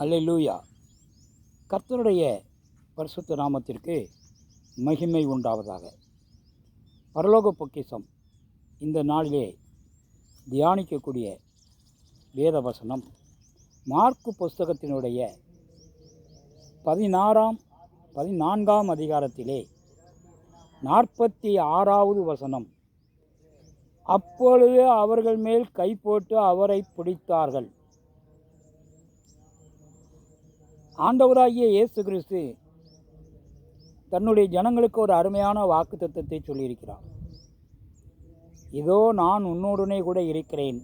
அல்ல லூயா கர்த்தருடைய பரிசுத்த நாமத்திற்கு மகிமை உண்டாவதாக. பரலோக பொக்கிஷம் இந்த நாளிலே தியானிக்கக்கூடிய வேத வசனம் மார்க்கு புஸ்தகத்தினுடைய பதினாறாம் பதினான்காம் அதிகாரத்திலே நாற்பத்தி ஆறாவது வசனம். அப்பொழுது அவர்கள் மேல் கை போட்டு அவரை பிடித்தார்கள். ஆண்டவராகிய இயேசு கிறிஸ்து தன்னுடைய ஜனங்களுக்கு ஒரு அருமையான வாக்கு தத்துவத்தை சொல்லியிருக்கிறார். இதோ நான் உன்னோடனே கூட இருக்கிறேன்.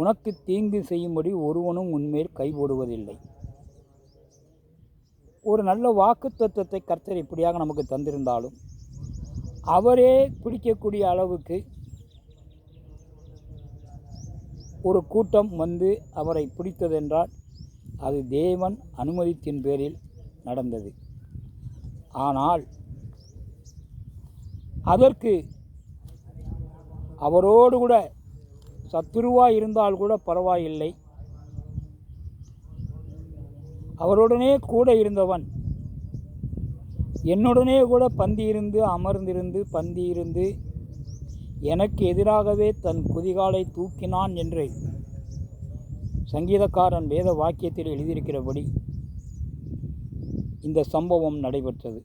உனக்கு தீங்கு செய்யும்படி ஒருவனும் உன்மேல் கைபோடுவதில்லை. ஒரு நல்ல வாக்கு தத்துவத்தை கர்த்தர் இப்படியாக நமக்கு தந்திருந்தாலும் அவரே பிடிக்கக்கூடிய அளவுக்கு ஒரு கூட்டம் வந்து அவரை பிடித்ததென்றால் அது தேவன் அனுமதித்தின் பேரில் நடந்தது. ஆனால் அதற்கு அவரோடு கூட சத்துருவாக இருந்தால் கூட பரவாயில்லை. அவருடனே கூட இருந்தவன் என்னுடனே கூட பந்தியிருந்து அமர்ந்திருந்து பந்தியிருந்து எனக்கு எதிராகவே தன் குதிகாலை தூக்கினான் என்று சங்கீதக்காரன் வேத வாக்கியத்தில் எழுதியிருக்கிறபடி இந்த சம்பவம் நடைபெற்றது.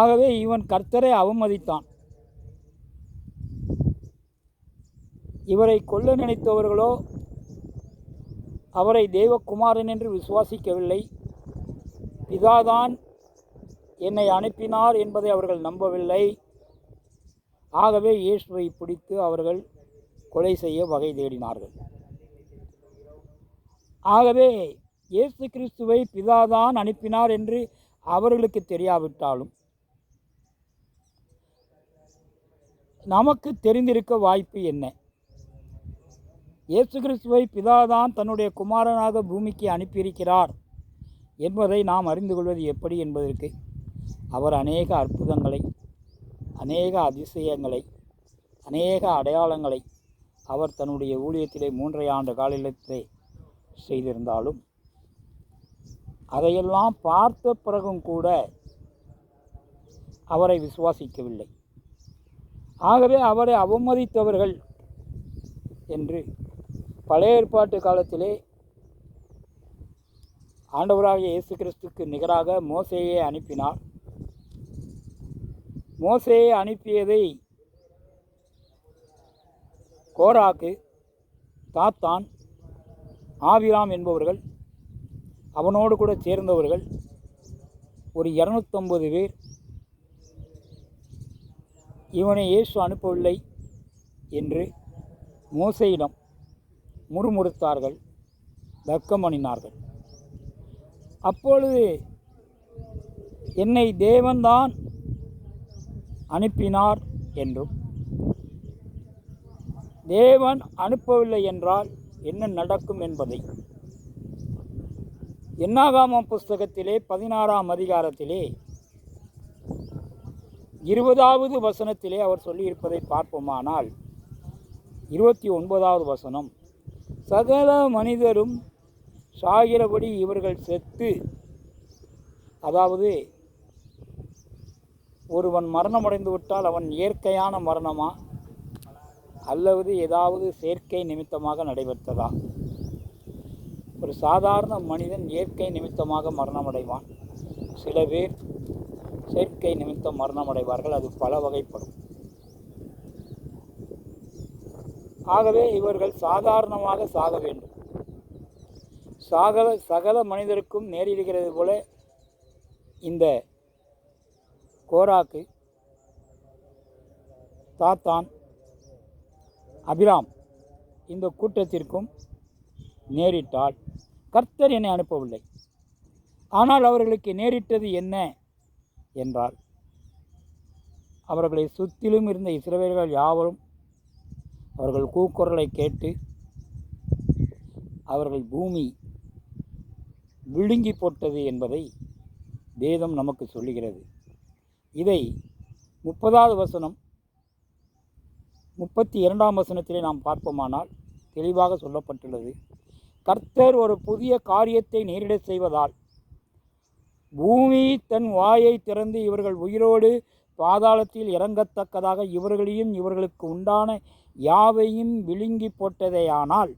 ஆகவே இவன் கர்த்தரை அவமதித்தான். இவரை கொல்ல நினைத்தவர்களோ அவரை தேவகுமாரன் என்று விசுவாசிக்கவில்லை. பிதாதான் என்னை அனுப்பினார் என்பதை அவர்கள் நம்பவில்லை. ஆகவே இயேசுவை பிடித்து அவர்கள் கொலை செய்ய வகை தேடினார்கள். ஆகவே இயேசு கிறிஸ்துவை பிதாதான் அனுப்பினார் என்று அவர்களுக்கு தெரியாவிட்டாலும் நமக்கு தெரிந்திருக்க வாய்ப்பு என்ன? இயேசு கிறிஸ்துவை பிதாதான் தன்னுடைய குமாரனாக பூமிக்கு அனுப்பியிருக்கிறார் என்பதை நாம் அறிந்து கொள்வது எப்படி என்பதற்கு அவர் அநேக அற்புதங்களை அநேக அதிசயங்களை அநேக அடையாளங்களை அவர் தன்னுடைய ஊழியத்திலே மூன்றை ஆண்டு காலத்திலே செய்திருந்தாலும் அதையெல்லாம் பார்த்த பிறகும் கூட அவரை விசுவாசிக்கவில்லை. ஆகவே அவரை அவமதித்தவர்கள் என்று பழைய ஏற்பாட்டு காலத்திலே ஆண்டவராக இயேசு கிறிஸ்துக்கு நிகராக மோசேயை அனுப்பினார். மோசையை அனுப்பியதை கோராக்கு தாத்தான் ஆபிராம் என்பவர்கள் அவனோடு கூட சேர்ந்தவர்கள் ஒரு இரநூத்தொம்பது பேர். இவனை இயேசு அனுப்பவில்லை என்று மோசையிடம் முறுமுறுத்தார்கள் தர்க்கமணினார்கள் அப்பொழுது என்னை தேவன்தான் அனுப்பினார் என்றும் தேவன் அனுப்பவில்லை என்றால் என்ன நடக்கும் என்பதை. என்னாகாமம் புஸ்தகத்திலே பதினாறாம் அதிகாரத்திலே இருபதாவது வசனத்திலே அவர் சொல்லியிருப்பதை பார்ப்போமானால் இருபத்தி ஒன்பதாவது வசனம் சகல மனிதரும் சாகிறபடி இவர்கள் செத்து அதாவது ஒருவன் மரணமடைந்து விட்டால் அவன் இயற்கையான மரணமா? அல்லது ஏதாவது செயற்கை நிமித்தமாக நடைபெற்றதா? ஒரு சாதாரண மனிதன் இயற்கை நிமித்தமாக மரணமடைவான். சில பேர் செயற்கை நிமித்தம் மரணமடைவார்கள். அது பல வகைப்படும். ஆகவே இவர்கள் சாதாரணமாக சாக வேண்டும். சகல சகல மனிதருக்கும் நேரிடுகிறது போல இந்த கோராக்கு தாத்தான் அபிராம் இந்த கூட்டத்திற்கும் நேரிட்டால் கர்த்தர் என்னை அனுப்பவில்லை. ஆனால் அவர்களுக்கு நேரிட்டது என்ன? என்றால் அவர்களை சுற்றிலும் இருந்த இஸ்ரவேல்கள் யாவரும் அவர்கள் கூக்குரலை கேட்டு அவர்கள் பூமி விழுங்கி போட்டது என்பதை வேதம் நமக்கு சொல்லுகிறது. இதை முப்பதாவது வசனம் முப்பத்தி இரண்டாம் வசனத்திலே நாம் பார்ப்போமானால் தெளிவாக சொல்லப்பட்டுள்ளது. கர்த்தர் ஒரு புதிய காரியத்தை நேரிடச் செய்வதால் பூமி தன் வாயை திறந்து இவர்கள் உயிரோடு பாதாளத்தில் இறங்கத்தக்கதாக இவர்களையும் இவர்களுக்கு உண்டான யாவையும் விழுங்கி போட்டதேயானால்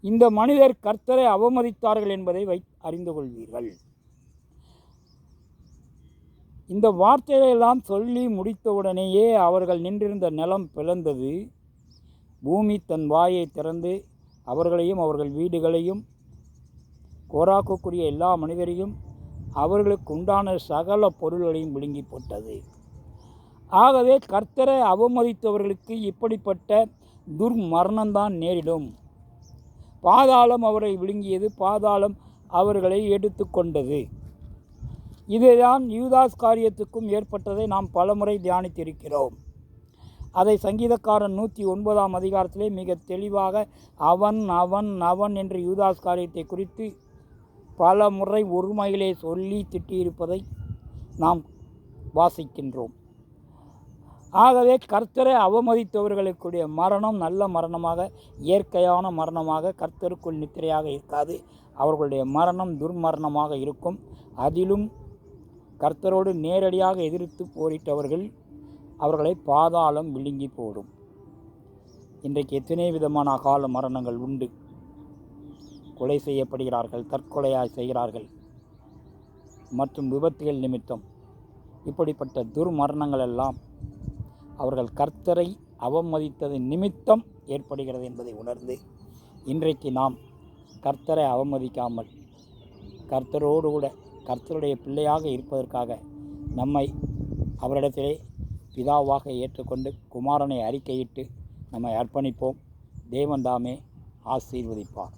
இந்த மனிதர் கர்த்தரை அவமதித்தார்கள் என்பதை வை அறிந்து கொள்வீர்கள். இந்த வார்த்தையெல்லாம் சொல்லி முடித்தவுடனேயே அவர்கள் நின்றிருந்த நிலம் பிளந்தது. பூமி தன் வாயை திறந்து அவர்களையும் அவர்கள் வீடுகளையும் கோராக்கக்கூடிய எல்லா மனிதரையும் அவர்களுக்கு உண்டான சகல பொருள்களையும் விழுங்கி போட்டது. ஆகவே கர்த்தரை அவமதித்தவர்களுக்கு இப்படிப்பட்ட துர்மரணம்தான் நேரிடும். பாதாளம் அவரை விழுங்கியது பாதாளம் அவர்களை எடுத்துக்கொண்டது. இதுதான் யூதாஸ் காரியத்துக்கும் ஏற்பட்டதை நாம் பலமுறை தியானித்திருக்கிறோம். அதை சங்கீதக்காரன் நூற்றி ஒன்பதாம் அதிகாரத்திலே மிக தெளிவாக அவன் அவன் அவன் என்று யூதாஸ் காரியத்தை குறித்து பல முறை ஒருமையிலே சொல்லி திட்டியிருப்பதை நாம் வாசிக்கின்றோம். ஆகவே கர்த்தரை அவமதித்தவர்களுக்குடைய மரணம் நல்ல மரணமாக இயற்கையான மரணமாக கர்த்தருக்குள் நித்திரையாக இருக்காது. அவர்களுடைய மரணம் துர்மரணமாக இருக்கும். அதிலும் கர்த்தரோடு நேரடியாக எதிர்த்து போரிட்டவர்கள் அவர்களை பாதாளம் விழுங்கி போடும். இன்றைக்கு எத்தனை விதமான அகால மரணங்கள் உண்டு? கொலை செய்யப்படுகிறார்கள் தற்கொலையாய் செய்கிறார்கள். மற்றும் விபத்துகள் நிமித்தம். இப்படிப்பட்ட துர்மரணங்கள் எல்லாம் அவர்கள் கர்த்தரை அவமதித்தது நிமித்தம் ஏற்படுகிறது என்பதை உணர்ந்து இன்றைக்கு நாம் கர்த்தரை அவமதிக்காமல் கர்த்தரோடு கூட கர்த்தருடைய பிள்ளையாக இருப்பதற்காக நம்மை அவரிடத்திலே பிதாவாக ஏற்றுக்கொண்டு குமாரனை அறிக்கையிட்டு நம்மை அர்ப்பணிப்போம். தேவன் தாமே ஆசீர்வதிப்பார்.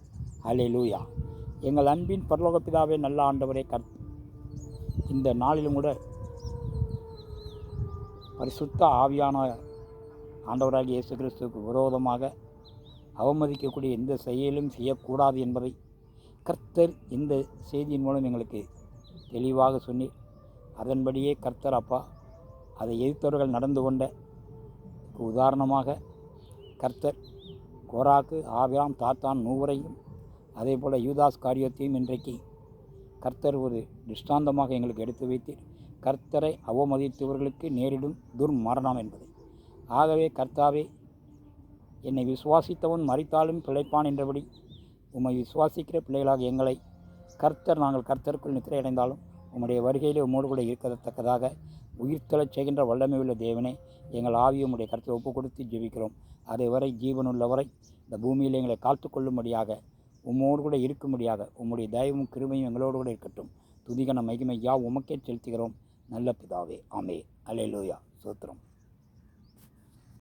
லூயா எங்கள் அன்பின் பரலோக பிதாவே நல்ல ஆண்டவரே கர் இந்த நாளிலும் கூட பரிசுத்த ஆவியான ஆண்டவராகி இயேசு கிறிஸ்துவுக்கு விரோதமாக அவமதிக்கக்கூடிய எந்த செயலும் செய்யக்கூடாது என்பதை கர்த்தர் இந்த செய்தியின் மூலம் எங்களுக்கு தெளிவாக சொன்னீர். அதன்படியே கர்த்தர் அப்பா அதை எதிர்த்தவர்கள் நடந்து கொண்ட உதாரணமாக கர்த்தர் கோராக்கு ஆபிராம் தாத்தான் நூவரையும் அதே போல் யூதாஸ் காரியத்தையும் இன்றைக்கு கர்த்தர் ஒரு திருஷ்டாந்தமாக எங்களுக்கு எடுத்து வைத்து கர்த்தரை அவமதித்தவர்களுக்கு நேரிடும் துர்மரணம் என்பதை. ஆகவே கர்த்தாவே என்னை விசுவாசித்தவன் மறித்தாலும் பிழைப்பான் என்றபடி உம்மை விசுவாசிக்கிற பிள்ளைகளாக எங்களை கர்த்தர் நாங்கள் கர்த்தருக்குள் நித்திரையடைந்தாலும் உம்முடைய வருகையிலே உம்மோடு கூட இருக்கத்தக்கதாக உயிர்த்தெழச் செய்கின்ற வல்லமை உள்ள தேவனே எங்கள் ஆவியை உம்முடைய கருத்தை ஒப்பு கொடுத்து ஜெபிக்கிறோம். அதை வரை ஜீவனுள்ளவரை இந்த பூமியில் எங்களை காத்து கொள்ளும்படியாக உம்மோடு கூட இருக்கும்படியாக உம்முடைய தயவும் கிருமையும் எங்களோடு கூட இருக்கட்டும். துதிகன மகிமை யா உமக்கே செலுத்துகிறோம். நல்ல பிதாவே ஆமே அலே லோயா சூத்திரம்.